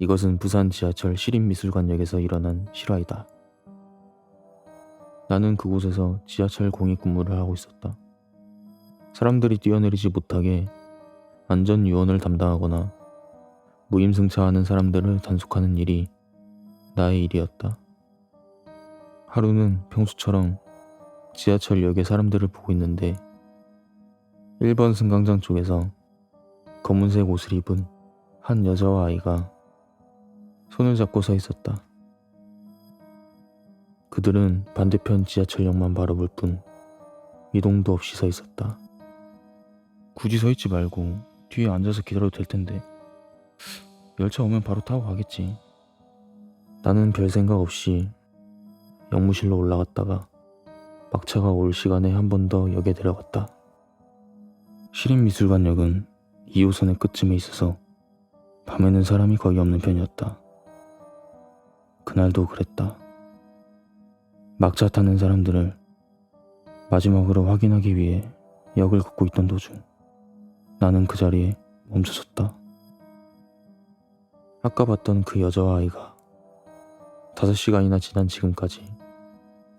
이것은 부산 지하철 시립미술관역에서 일어난 실화이다. 나는 그곳에서 지하철 공익 근무를 하고 있었다. 사람들이 뛰어내리지 못하게 안전 유언을 담당하거나 무임승차하는 사람들을 단속하는 일이 나의 일이었다. 하루는 평소처럼 지하철역에 사람들을 보고 있는데 1번 승강장 쪽에서 검은색 옷을 입은 한 여자와 아이가 손을 잡고 서 있었다. 그들은 반대편 지하철역만 바라볼 뿐 이동도 없이 서 있었다. 굳이 서 있지 말고 뒤에 앉아서 기다려도 될 텐데. 열차 오면 바로 타고 가겠지. 나는 별 생각 없이 역무실로 올라갔다가 막차가 올 시간에 한 번 더 역에 내려갔다. 시립미술관역은 2호선의 끝쯤에 있어서 밤에는 사람이 거의 없는 편이었다. 그날도 그랬다. 막차 타는 사람들을 마지막으로 확인하기 위해 역을 걷고 있던 도중 나는 그 자리에 멈춰섰다. 아까 봤던 그 여자와 아이가 다섯 시간이나 지난 지금까지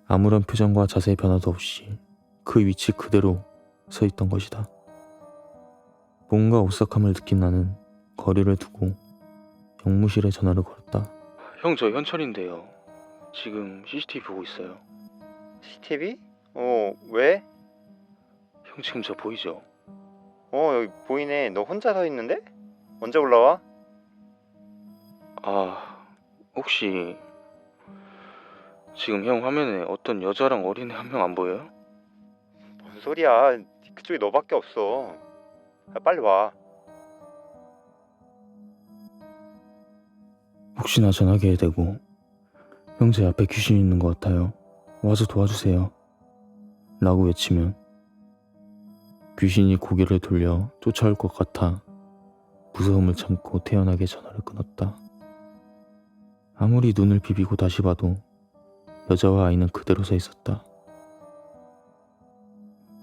아무런 표정과 자세의 변화도 없이 그 위치 그대로 서 있던 것이다. 뭔가 오싹함을 느낀 나는 거리를 두고 영무실에 전화를 걸었다. 형 저 현철인데요. 지금 CCTV 보고 있어요. CCTV? 어, 왜? 형 지금 저 보이죠? 어, 여기 보이네. 너 혼자 서 있는데? 언제 올라와? 아 혹시 지금 형 화면에 어떤 여자랑 어린애 한 명 안 보여요? 뭔 소리야. 그쪽에 너밖에 없어. 아, 빨리 와. 혹시나 전화기에 대고 형제 앞에 귀신 있는 것 같아요. 와서 도와주세요. 라고 외치면 귀신이 고개를 돌려 쫓아올 것 같아 무서움을 참고 태연하게 전화를 끊었다. 아무리 눈을 비비고 다시 봐도 여자와 아이는 그대로 서 있었다.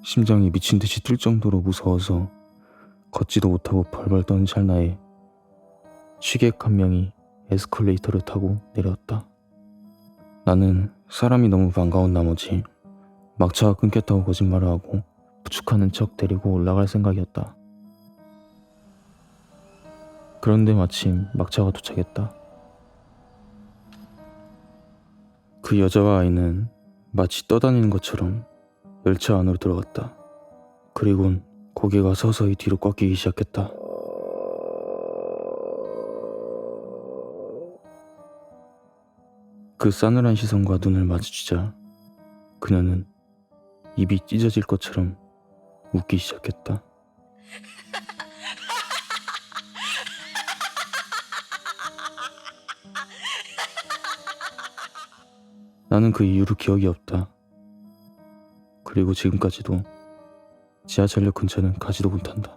심장이 미친 듯이 뛸 정도로 무서워서 걷지도 못하고 벌벌 떠는 찰나에 취객 한 명이 에스컬레이터를 타고 내려왔다. 나는 사람이 너무 반가운 나머지 막차가 끊겼다고 거짓말을 하고 부축하는 척 데리고 올라갈 생각이었다. 그런데 마침 막차가 도착했다. 그 여자와 아이는 마치 떠다니는 것처럼 열차 안으로 들어갔다. 그리곤 고개가 서서히 뒤로 꺾이기 시작했다. 그 싸늘한 시선과 눈을 마주치자 그녀는 입이 찢어질 것처럼 웃기 시작했다. 나는 그 이후로 기억이 없다. 그리고 지금까지도 지하철역 근처는 가지도 못한다.